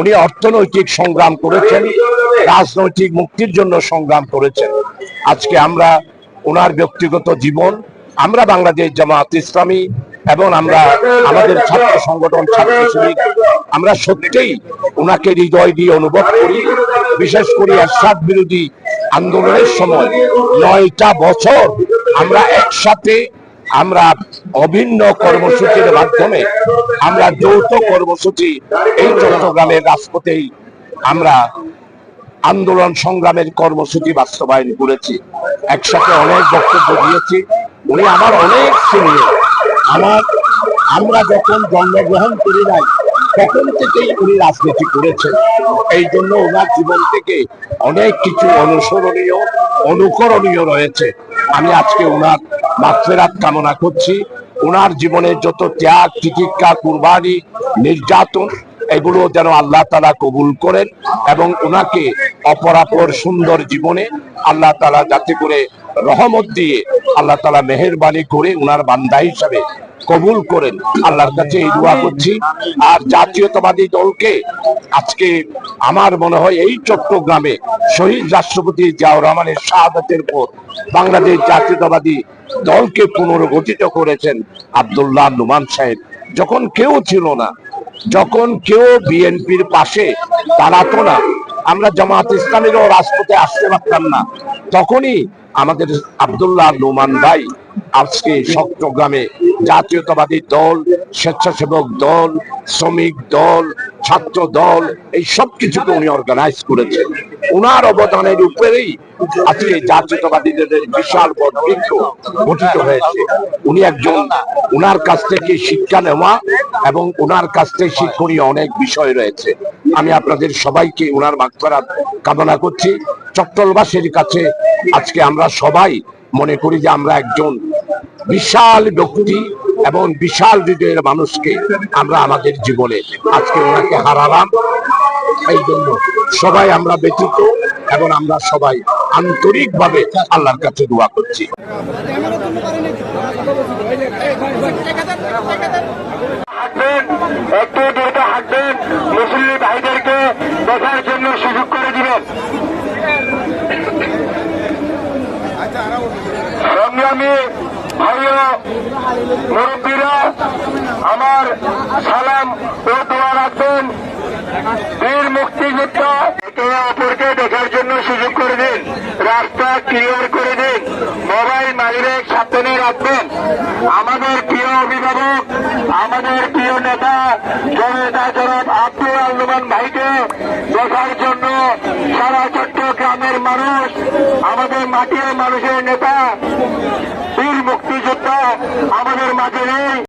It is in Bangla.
উনি অর্থনৈতিক সংগ্রাম করেছেন, রাজনৈতিক মুক্তির জন্য সংগ্রাম করেছেন। আজকে আমরা ওনার ব্যক্তিগত জীবন, আমরা বাংলাদেশ জামাত ইসলামী এবং আমরা আমাদের ছাত্র সংগঠন ছাত্র শ্রমিক আমরা সত্যিই ওনাকে হৃদয় দিয়ে অনুভব করি, বিশেষ করে এরশাদ বিরোধী আন্দোলনের সময়। নয়টা বছর আমরা একসাথে আমরা অভিন্ন কর্মসূচির মাধ্যমে আমরা যৌথ কর্মসূচি এই চট্টগ্রামের রাজপথেই আমরা আন্দোলন সংগ্রামের কর্মসূচি বাস্তবায়ন করেছি। একসাথে অনেক বক্তব্য দিয়েছি। উনি আমার অনেক সিনিয়র। আমার, আমরা যখন জন্মগ্রহণ করি নাই, তখন থেকেই উনি রাজনীতি করেছেন। এই জন্য ওনার জীবন থেকে অনেক কিছু অনুসরণীয়, অনুকরণীয় রয়েছে। আমি আজকে ওনার মাফেরাত কামনা করছি। ওনার জীবনের যত ত্যাগ, তিতিক্ষা, কুরবানি, নির্যাতন, এগুলো যেন আল্লাহ তালা কবুল করেন এবং ওনাকে অপরাপর সুন্দর জীবনে আল্লাহ তালা যাতে করে রহমত দিয়ে আল্লাহ তালা মেহরবানি করে ওনার বান্দা হিসাবে কবুল করেন। আল্লাহর কাছে এই দোয়া করছি। আর জাতীয়তাবাদী দলকে আজকে আমার মনে হয় এই চট্টগ্রামে শহীদ রাষ্ট্রপতি জিয়াউর রহমানের শাহাদাতের পর বাংলাদেশ জাতীয়তাবাদী দলকে পুনর্গঠিত করেছেন আব্দুল্লাহ নুমান সাহেব। যখন কেউ ছিল না, যখন কেউ বিএনপির পাশে দাঁড়াতো না, আমরা জামাত ইসলামেরও রাজপথে আসতে পারতাম না। তখনই আমাদের আব্দুল্লাহ নোমান ভাই আজকে চট্টগ্রামে জাতীয়তাবাদী দল, স্বেচ্ছাসেবক দল, শ্রমিক দল, ছাত্র দল, এই সব কিছুকে উনি অর্গানাইজ করেছেন। ওনার অবদানের উপরেই আজকে জাতীয়তাবাদীদের বিশাল বৃক্ষ গঠিত হয়েছে। উনি একজন ওনার কাছ থেকে শিক্ষা নেওয়া এবং ওনার কাছ থেকে শিক্ষণীয় অনেক বিষয় রয়েছে। আমি আপনাদের সবাইকে ওনার মাগফেরাত কামনা করছি। চট্টলবাসীর কাছে আজকে আমরা সবাই মনে করি যে আমরা একজন বিশাল ব্যক্তি এবং বিশাল হৃদয়ের মানুষকে আমরা আমাদের জীবনে আজকে ওনাকে হারালাম। এই জন্য সবাই আমরা ব্যতীত এবং আমরা সবাই আন্তরিকভাবে আল্লাহর কাছে দোয়া করছি হাঁটবেন একটু দ্রুত হাঁটবেন মুসলিম ভাইদেরকে দেখার জন্য সুযোগ করে দিবেন সংগ্রামী ভাই ও মুরব্বীরা, আমার সালাম ও দোয়া রাখবেন। বীর মুক্তিযোদ্ধা, একে অপরকে দেখার জন্য সুযোগ করে দিন, রাস্তা ক্লিয়ার করে দিন, মোবাইল মালিক সাবধানে রাখবেন। আমাদের প্রিয় অভিভাবক, আমাদের প্রিয় নেতা, জনতা জনাব আব্দুল আলমান ভাইকে দেখার জন্য সারা চট্টগ্রামের মানুষ, আমাদের মাটির মানুষের নেতা মুক্তিযোদ্ধা আমাদের মাঝে নেই।